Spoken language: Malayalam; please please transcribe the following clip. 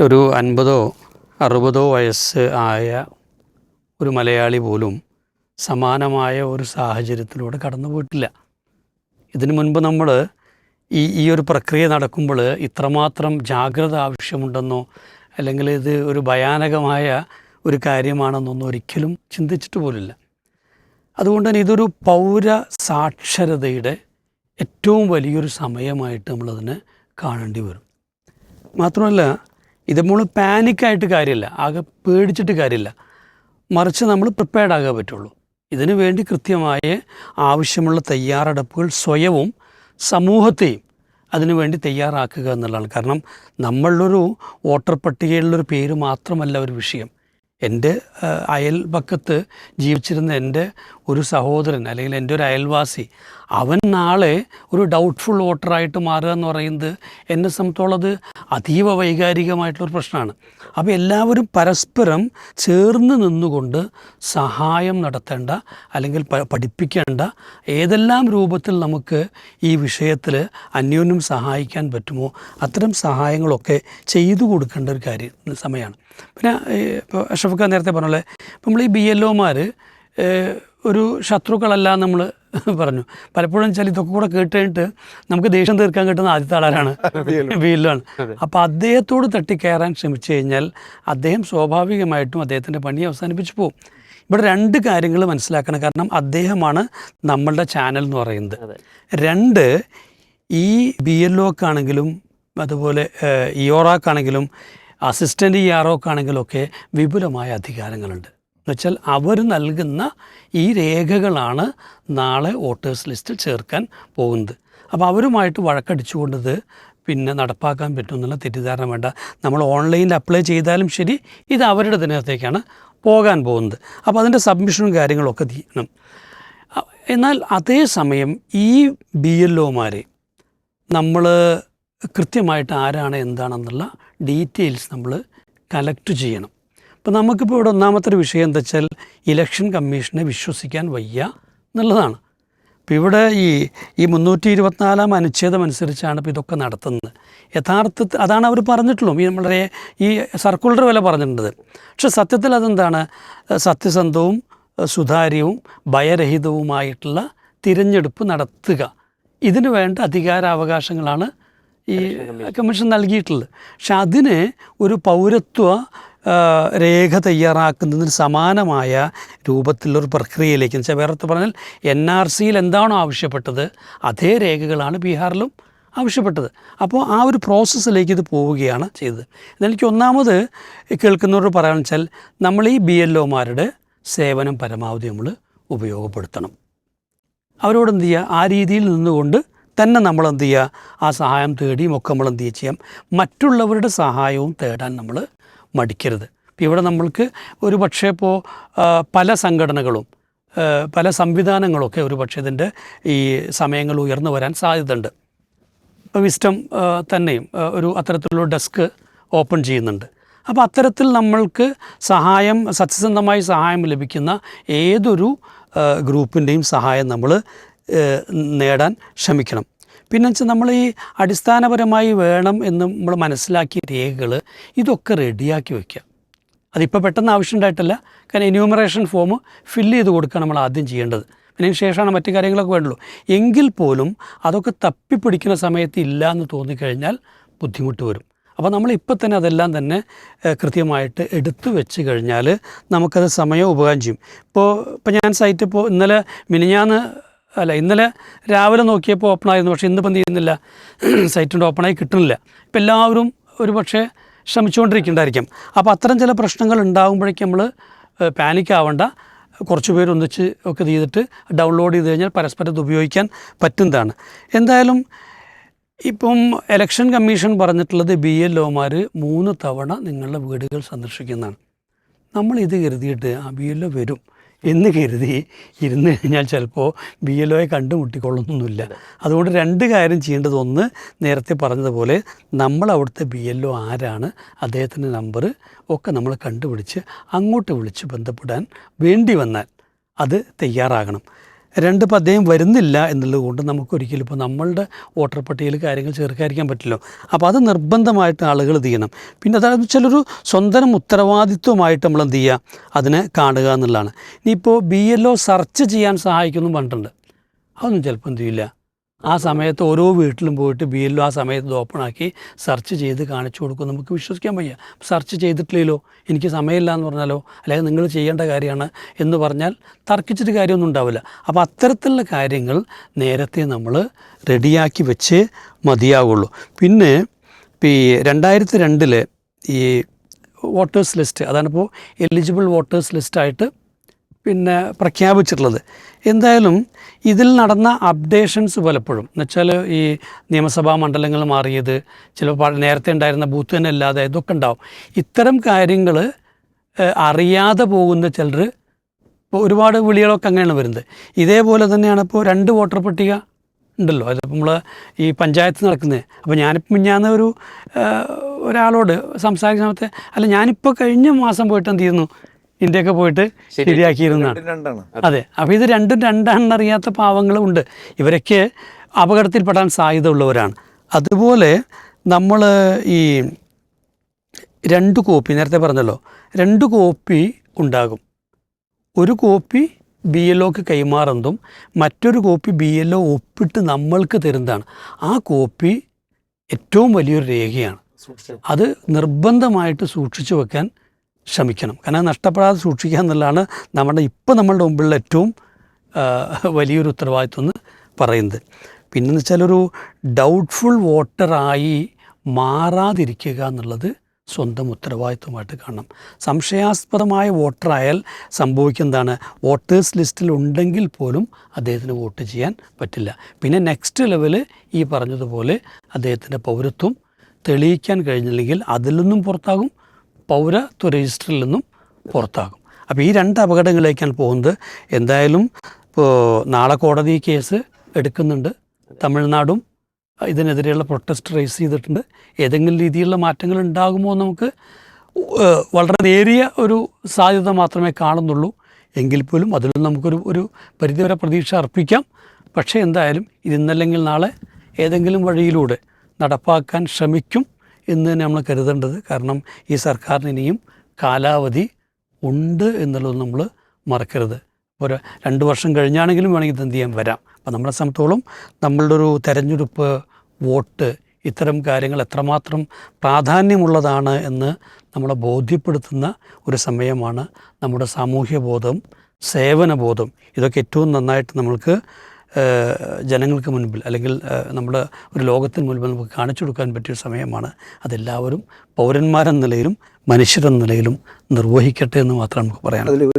ഒരു അൻപതോ അറുപതോ വയസ്സ് ആയ ഒരു മലയാളി പോലും സമാനമായ ഒരു സാഹചര്യത്തിലൂടെ കടന്നു പോയിട്ടില്ല ഇതിനു മുൻപ് നമ്മൾ ഈ ഈ ഒരു പ്രക്രിയ നടക്കുമ്പോൾ ഇത്രമാത്രം ജാഗ്രത ആവശ്യമുണ്ടെന്നോ അല്ലെങ്കിൽ ഇത് ഒരു ഭയാനകമായ ഒരു കാര്യമാണെന്നൊന്നും ഒരിക്കലും ചിന്തിച്ചിട്ട് പോലില്ല. അതുകൊണ്ട് തന്നെ ഇതൊരു പൗര സാക്ഷരതയുടെ ഏറ്റവും വലിയൊരു സമയമായിട്ട് നമ്മളതിനെ കാണേണ്ടി വരും. മാത്രമല്ല ഇത് നമ്മൾ പാനിക്കായിട്ട് കാര്യമില്ല ആകെ പേടിച്ചിട്ട് കാര്യമില്ല മറിച്ച് നമ്മൾ പ്രിപ്പയർഡ് ആകാൻ പറ്റുള്ളൂ. ഇതിനു വേണ്ടി കൃത്യമായ ആവശ്യമുള്ള തയ്യാറെടുപ്പുകൾ സ്വയവും സമൂഹത്തെയും അതിനുവേണ്ടി തയ്യാറാക്കുക എന്നുള്ളതാണ്. കാരണം നമ്മളൊരു വോട്ടർ പട്ടികയിലുള്ളൊരു പേര് മാത്രമല്ല ഒരു വിഷയം. എന്റെ അയൽപക്കത്ത് ജീവിച്ചിരുന്ന എന്റെ ഒരു സഹോദരൻ അല്ലെങ്കിൽ എന്റെ ഒരു അയൽവാസി അവൻ നാളെ ഒരു ഡൗട്ട്ഫുൾ വോട്ടറായിട്ട് മാറുക എന്ന് പറയുന്നത് എന്നെ സംബന്ധിച്ചോളം അത് അതീവ വൈകാരികമായിട്ടുള്ളൊരു പ്രശ്നമാണ്. അപ്പോൾ എല്ലാവരും പരസ്പരം ചേർന്ന് നിന്നുകൊണ്ട് സഹായം നടത്തേണ്ട അല്ലെങ്കിൽ പഠിപ്പിക്കേണ്ട ഏതെല്ലാം രൂപത്തിൽ നമുക്ക് ഈ വിഷയത്തിൽ അന്യോന്യം സഹായിക്കാൻ പറ്റുമോ അത്തരം സഹായങ്ങളൊക്കെ ചെയ്തു കൊടുക്കേണ്ട ഒരു കാര്യം സമയമാണ്. പിന്നെ ഇപ്പോൾ അഷഫക്ക നേരത്തെ പറഞ്ഞ പോലെ നമ്മൾ ഈ ബി എൽ ഒമാർ ഒരു ശത്രുക്കളല്ല നമ്മൾ പറഞ്ഞു. പലപ്പോഴും വെച്ചാൽ ഇതൊക്കെ കൂടെ കേട്ട് കഴിഞ്ഞിട്ട് നമുക്ക് ദേഷ്യം തീർക്കാൻ കിട്ടുന്ന ആദ്യത്തെ ആളാണ് വീലാണ് അപ്പോൾ അദ്ദേഹത്തോട് തട്ടിക്കയറാൻ ശ്രമിച്ചു കഴിഞ്ഞാൽ അദ്ദേഹം സ്വാഭാവികമായിട്ടും അദ്ദേഹത്തിന്റെ പണി അവസാനിപ്പിച്ചു പോകും. ഇവിടെ രണ്ട് കാര്യങ്ങൾ മനസ്സിലാക്കണം. കാരണം അദ്ദേഹമാണ് നമ്മളുടെ ചാനൽ എന്ന് പറയുന്നത്. രണ്ട് ഈ ബി എൽ ഒക്കാണെങ്കിലും അതുപോലെ ഇയോറാക്കാണെങ്കിലും അസിസ്റ്റന്റ് ഇ ആർ ഒക്കാണെങ്കിലും ഒക്കെ വിപുലമായ അധികാരങ്ങളുണ്ട്. എന്നുവെച്ചാൽ അവർ നൽകുന്ന ഈ രേഖകളാണ് നാളെ വോട്ടേഴ്സ് ലിസ്റ്റിൽ ചേർക്കാൻ പോകുന്നത്. അപ്പോൾ അവരുമായിട്ട് വഴക്കടിച്ചുകൊണ്ടത് പിന്നെ നടപ്പാക്കാൻ പറ്റും എന്നുള്ള തെറ്റിദ്ധാരണ വേണ്ട. നമ്മൾ ഓൺലൈനിൽ അപ്ലൈ ചെയ്താലും ശരി ഇത് അവരുടെ ദിനത്തേക്കാണ് പോകാൻ പോകുന്നത്. അപ്പോൾ അതിന്റെ സബ്മിഷനും കാര്യങ്ങളൊക്കെ തീരണം. എന്നാൽ അതേസമയം ഈ ബി എൽ ഒമാരെ നമ്മൾ കൃത്യമായിട്ട് ആരാണ് എന്താണെന്നുള്ള ഡീറ്റെയിൽസ് നമ്മൾ കലക്ട് ചെയ്യണം. അപ്പോൾ നമുക്കിപ്പോൾ ഇവിടെ ഒന്നാമത്തെ ഒരു വിഷയം എന്താ വെച്ചാൽ ഇലക്ഷൻ കമ്മീഷനെ വിശ്വസിക്കാൻ വയ്യ എന്നുള്ളതാണ്. അപ്പോൾ ഇവിടെ ഈ ഈ മുന്നൂറ്റി ഇരുപത്തിനാലാം അനുച്ഛേദം അനുസരിച്ചാണ് ഇപ്പോൾ ഇതൊക്കെ നടത്തുന്നത്. യഥാർത്ഥത്തിൽ അതാണ് അവർ പറഞ്ഞിട്ടുള്ളൂ. ഈ വളരെ ഈ സർക്കുലർ വില പറഞ്ഞിട്ടുണ്ട്. പക്ഷെ സത്യത്തിൽ അതെന്താണ്? സത്യസന്ധവും സുതാര്യവും ഭയരഹിതവുമായിട്ടുള്ള തിരഞ്ഞെടുപ്പ് നടത്തുക. ഇതിന് വേണ്ട അധികാരാവകാശങ്ങളാണ് ഈ കമ്മീഷൻ നൽകിയിട്ടുള്ളത്. പക്ഷെ അതിന് ഒരു പൗരത്വ രേഖ തയ്യാറാക്കുന്നതിന് സമാനമായ രൂപത്തിലുള്ളൊരു പ്രക്രിയയിലേക്ക് എന്ന് വെച്ചാൽ വേറെ പറഞ്ഞാൽ എൻ ആർ സിയിൽ എന്താണോ ആവശ്യപ്പെട്ടത് അതേ രേഖകളാണ് ബീഹാറിലും ആവശ്യപ്പെട്ടത്. അപ്പോൾ ആ ഒരു പ്രോസസ്സിലേക്ക് ഇത് പോവുകയാണ് ചെയ്തത്. എനിക്ക് ഒന്നാമത് കേൾക്കുന്നവരോട് പറയാമെന്ന് വെച്ചാൽ നമ്മൾ ഈ ബി എൽ ഒമാരുടെ സേവനം പരമാവധി നമ്മൾ ഉപയോഗപ്പെടുത്തണം. അവരോട് എന്ത് ചെയ്യുക ആ രീതിയിൽ നിന്നുകൊണ്ട് തന്നെ നമ്മൾ എന്ത് ചെയ്യുക ആ സഹായം തേടിയും ഒക്കെ നമ്മൾ എന്ത് ചെയ്യാം. മറ്റുള്ളവരുടെ സഹായവും തേടാൻ നമ്മൾ മടിക്കരുത്. ഇപ്പം ഇവിടെ നമ്മൾക്ക് ഒരു പക്ഷേ ഇപ്പോൾ പല സംഘടനകളും പല സംവിധാനങ്ങളൊക്കെ ഒരു പക്ഷേ ഇതിന്റെ ഈ സമയങ്ങൾ ഉയർന്നു വരാൻ സാധ്യതയുണ്ട്. വിസ്റ്റം തന്നെയും ഒരു അത്തരത്തിലുള്ള ഡെസ്ക് ഓപ്പൺ ചെയ്യുന്നുണ്ട്. അപ്പോൾ അത്തരത്തിൽ നമ്മൾക്ക് സഹായം സത്യസന്ധമായി സഹായം ലഭിക്കുന്ന ഏതൊരു ഗ്രൂപ്പിന്റെയും സഹായം നമ്മൾ നേടാൻ ശ്രമിക്കണം. പിന്നെ വെച്ചാൽ നമ്മൾ ഈ അടിസ്ഥാനപരമായി വേണം എന്ന് നമ്മൾ മനസ്സിലാക്കിയ രേഖകൾ ഇതൊക്കെ റെഡിയാക്കി വയ്ക്കുക അതിപ്പോൾ പെട്ടെന്ന് ആവശ്യം ആവശ്യമുണ്ടായിട്ടല്ല കാരണം എന്യൂമറേഷൻ ഫോം ഫില്ല് ചെയ്ത് കൊടുക്കുക നമ്മൾ ആദ്യം ചെയ്യേണ്ടത്. അതിന് ശേഷമാണ് മറ്റു കാര്യങ്ങളൊക്കെ വേണ്ടുള്ളൂ. എങ്കിൽ പോലും അതൊക്കെ തപ്പിപ്പിടിക്കുന്ന സമയത്ത് ഇല്ല എന്ന് തോന്നിക്കഴിഞ്ഞാൽ ബുദ്ധിമുട്ട് വരും. അപ്പോൾ നമ്മൾ ഇപ്പം തന്നെ അതെല്ലാം തന്നെ കൃത്യമായിട്ട് എടുത്തു വെച്ച് കഴിഞ്ഞാൽ നമുക്കത് സമയം ഉപകാരം ചെയ്യും. ഇപ്പോൾ ഇപ്പോൾ ഞാൻ സൈറ്റ് ഇപ്പോൾ ഇന്നലെ മിനിഞ്ഞാന്ന് അല്ല ഇന്നലെ രാവിലെ നോക്കിയപ്പോൾ ഓപ്പൺ ആയിരുന്നു പക്ഷേ ഇന്ന് എന്ത് ചെയ്യുന്നില്ല. സൈറ്റിന്റെ ഓപ്പണായി കിട്ടുന്നില്ല. ഇപ്പം എല്ലാവരും ഒരു പക്ഷേ ശ്രമിച്ചുകൊണ്ടിരിക്കുന്നുണ്ടായിരിക്കും. അപ്പോൾ അത്തരം ചില പ്രശ്നങ്ങൾ ഉണ്ടാകുമ്പോഴേക്കും നമ്മൾ പാനിക് ആവേണ്ട. കുറച്ച് പേര് ഒന്നിച്ച് ഒക്കെ ചെയ്തിട്ട് ഡൗൺലോഡ് ചെയ്ത് കഴിഞ്ഞാൽ പരസ്പരം ഇത് ഉപയോഗിക്കാൻ പറ്റുന്നതാണ്. എന്തായാലും ഇപ്പം ഇലക്ഷൻ കമ്മീഷൻ പറഞ്ഞിട്ടുള്ളത് ബി എൽ ഒമാർ മൂന്ന് തവണ നിങ്ങളുടെ വീടുകൾ സന്ദർശിക്കുന്നതാണ്. നമ്മൾ ഇത് കരുതിയിട്ട് ആ ബി എൽ ഒ വരും. എന്ന് കരുതി ഇരുന്ന് കഴിഞ്ഞാൽ ചിലപ്പോൾ ബി എൽ ഒയെ കണ്ടുമുട്ടിക്കൊള്ളുന്നൊന്നുമില്ല. അതുകൊണ്ട് രണ്ട് കാര്യം ചെയ്യേണ്ടത് ഒന്ന് നേരത്തെ പറഞ്ഞതുപോലെ നമ്മൾ അവിടുത്തെ ബി എൽ ഒ ആരാണ് അദ്ദേഹത്തിന്റെ നമ്പർ ഒക്കെ നമ്മൾ കണ്ടുപിടിച്ച് അങ്ങോട്ട് വിളിച്ച് ബന്ധപ്പെടാൻ വേണ്ടി വന്നാൽ അത് തയ്യാറാകണം. രണ്ട് പദ്ധതിയും വരുന്നില്ല എന്നുള്ളത് കൊണ്ട് നമുക്കൊരിക്കലും ഇപ്പോൾ നമ്മളുടെ വോട്ടർ പട്ടികയിൽ കാര്യങ്ങൾ ചേർക്കാതിരിക്കാൻ പറ്റില്ലോ. അപ്പോൾ അത് നിർബന്ധമായിട്ട് ആളുകൾ ഇത് ചെയ്യണം? പിന്നെ അതായത് ചിലൊരു സ്വന്തം ഉത്തരവാദിത്വമായിട്ട് നമ്മൾ എന്ത് ചെയ്യുക? അതിനെ കാണുക എന്നുള്ളതാണ്. ഇനിയിപ്പോൾ ബി എൽ ഒ സെർച്ച് ചെയ്യാൻ സഹായിക്കുന്നു പറഞ്ഞിട്ടുണ്ട്. അതൊന്നും ചിലപ്പോൾ എന്ത് ചെയ്യില്ല? ആ സമയത്ത് ഓരോ വീട്ടിലും പോയിട്ട് ബി എല്ലോ ആ സമയത്ത് ഓപ്പൺ ആക്കി സെർച്ച് ചെയ്ത് കാണിച്ചു കൊടുക്കും. നമുക്ക് വിശ്വസിക്കാൻ വയ്യ. സെർച്ച് ചെയ്തിട്ടില്ലല്ലോ. എനിക്ക് സമയമില്ല എന്ന് പറഞ്ഞാലോ? അല്ലെങ്കിൽ നിങ്ങൾ ചെയ്യേണ്ട കാര്യമാണ് എന്ന് പറഞ്ഞാൽ തർക്കിച്ചിട്ട് കാര്യമൊന്നും ഉണ്ടാവില്ല. അപ്പോൾ അത്തരത്തിലുള്ള കാര്യങ്ങൾ നേരത്തെ നമ്മൾ റെഡിയാക്കി വെച്ച് മതിയാവുള്ളൂ. പിന്നെ ഈ രണ്ടായിരത്തി രണ്ടിൽ ഈ വോട്ടേഴ്സ് ലിസ്റ്റ് അതാണിപ്പോൾ എലിജിബിൾ വോട്ടേഴ്സ് ലിസ്റ്റായിട്ട് പിന്നെ പ്രഖ്യാപിച്ചിട്ടുള്ളത്. എന്തായാലും ഇതിൽ നടന്ന അപ്ഡേഷൻസ് പലപ്പോഴും. എന്നുവെച്ചാൽ ഈ നിയമസഭാ മണ്ഡലങ്ങൾ മാറിയത് ചിലപ്പോൾ നേരത്തെ ഉണ്ടായിരുന്ന ബൂത്ത് തന്നെ അല്ലാതെ ഇതൊക്കെ ഉണ്ടാവും. ഇത്തരം കാര്യങ്ങൾ അറിയാതെ പോകുന്ന ചിലർ ഇപ്പോൾ ഒരുപാട് വിളികളൊക്കെ അങ്ങനെയാണ് വരുന്നത്. ഇതേപോലെ തന്നെയാണ് ഇപ്പോൾ രണ്ട് വോട്ടർ പട്ടിക ഉണ്ടല്ലോ. അതിപ്പോൾ നമ്മൾ ഈ പഞ്ചായത്ത് നടക്കുന്നത് അപ്പോൾ ഞാനിപ്പോൾ മിഞ്ഞാന്ന് ഒരു ഒരാളോട് സംസാരിക്കുന്ന സമയത്ത് അല്ല ഞാനിപ്പോൾ കഴിഞ്ഞ മാസം പോയിട്ട് എന്ത് ചെയ്യുന്നു ഇന്ത്യയൊക്കെ പോയിട്ട് ശരിയാക്കിയിരുന്നതാണ്. അതെ. അപ്പോൾ ഇത് രണ്ടും രണ്ടാണെന്ന് അറിയാത്ത പാവങ്ങളും ഉണ്ട്. ഇവരൊക്കെ അപകടത്തിൽപ്പെടാൻ സാധ്യത ഉള്ളവരാണ് അതുപോലെ നമ്മൾ ഈ രണ്ട് കോപ്പി നേരത്തെ പറഞ്ഞല്ലോ രണ്ട് കോപ്പി ഉണ്ടാകും. ഒരു കോപ്പി ബി എൽ ഒക്ക് കൈമാറുന്നതും മറ്റൊരു കോപ്പി ബി എൽ ഒ ഒപ്പിട്ട് നമ്മൾക്ക് തരുന്നതാണ്. ആ കോപ്പി ഏറ്റവും വലിയൊരു രേഖയാണ്. അത് നിർബന്ധമായിട്ട് സൂക്ഷിച്ചു വെക്കാൻ ശ്രമിക്കണം. കാരണം നഷ്ടപ്പെടാതെ സൂക്ഷിക്കുക എന്നുള്ളതാണ് നമ്മുടെ ഇപ്പോൾ നമ്മളുടെ മുമ്പിലുള്ള ഏറ്റവും വലിയൊരു ഉത്തരവാദിത്വം എന്ന് പറയുന്നത്. പിന്നെന്ന് വെച്ചാൽ ഒരു ഡൗട്ട്ഫുൾ വോട്ടറായി മാറാതിരിക്കുക എന്നുള്ളത് സ്വന്തം ഉത്തരവാദിത്വമായിട്ട് കാണണം. സംശയാസ്പദമായ വോട്ടറായാൽ സംഭവിക്കുന്നതാണ് വോട്ടേഴ്സ് ലിസ്റ്റിൽ ഉണ്ടെങ്കിൽ പോലും അദ്ദേഹത്തിന് വോട്ട് ചെയ്യാൻ പറ്റില്ല. പിന്നെ നെക്സ്റ്റ് ലെവൽ ഈ പറഞ്ഞതുപോലെ അദ്ദേഹത്തിന്റെ പൗരത്വം തെളിയിക്കാൻ കഴിഞ്ഞില്ലെങ്കിൽ അതിൽ നിന്നും പുറത്താകും. പൗരത്വ രജിസ്റ്ററിൽ നിന്നും പുറത്താകും. അപ്പോൾ ഈ രണ്ട് അപകടങ്ങളിലേക്കാണ് പോകുന്നത്. എന്തായാലും ഇപ്പോൾ നാളെ കോടതി കേസ് എടുക്കുന്നുണ്ട്. തമിഴ്നാടും ഇതിനെതിരെയുള്ള പ്രൊട്ടസ്റ്റ് റേസ് ചെയ്തിട്ടുണ്ട്. ഏതെങ്കിലും രീതിയിലുള്ള മാറ്റങ്ങൾ ഉണ്ടാകുമോ നമുക്ക് വളരെ നേരിയ ഒരു സാധ്യത മാത്രമേ കാണുന്നുള്ളൂ. എങ്കിൽ പോലും അതിൽ നമുക്കൊരു ഒരു പരിധിവരെ പ്രതീക്ഷ അർപ്പിക്കാം. പക്ഷേ എന്തായാലും ഇതിന്നല്ലെങ്കിൽ നാളെ ഏതെങ്കിലും വഴിയിലൂടെ നടപ്പാക്കാൻ ശ്രമിക്കും. എന്ന് തന്നെ നമ്മൾ കരുതേണ്ടത്. കാരണം ഈ സർക്കാരിന് ഇനിയും കാലാവധി ഉണ്ട് എന്നുള്ളത് നമ്മൾ മറക്കരുത്. ഒരു രണ്ട് വർഷം കഴിഞ്ഞാണെങ്കിലും വേണമെങ്കിൽ ഇത് എന്ത് ചെയ്യാൻ വരാം. അപ്പം നമ്മളെ സംബന്ധിച്ചോളം നമ്മളുടെ ഒരു തെരഞ്ഞെടുപ്പ് വോട്ട് ഇത്തരം കാര്യങ്ങൾ എത്രമാത്രം പ്രാധാന്യമുള്ളതാണ് എന്ന് നമ്മളെ ബോധ്യപ്പെടുത്തുന്ന ഒരു സമയമാണ് നമ്മുടെ സാമൂഹ്യ ബോധം സേവനബോധം. ഇതൊക്കെ ഏറ്റവും നന്നായിട്ട് നമ്മൾക്ക് ജനങ്ങൾക്ക് മുൻപിൽ അല്ലെങ്കിൽ നമ്മുടെ ഒരു ലോകത്തിന് മുൻപിൽ നമുക്ക് കാണിച്ചു കൊടുക്കാൻ പറ്റിയ സമയമാണ് അതെല്ലാവരും പൗരന്മാരെന്ന നിലയിലും മനുഷ്യരെന്ന നിലയിലും നിർവഹിക്കട്ടെ എന്ന് മാത്രം നമുക്ക് പറയാം അതിൽ ഒരു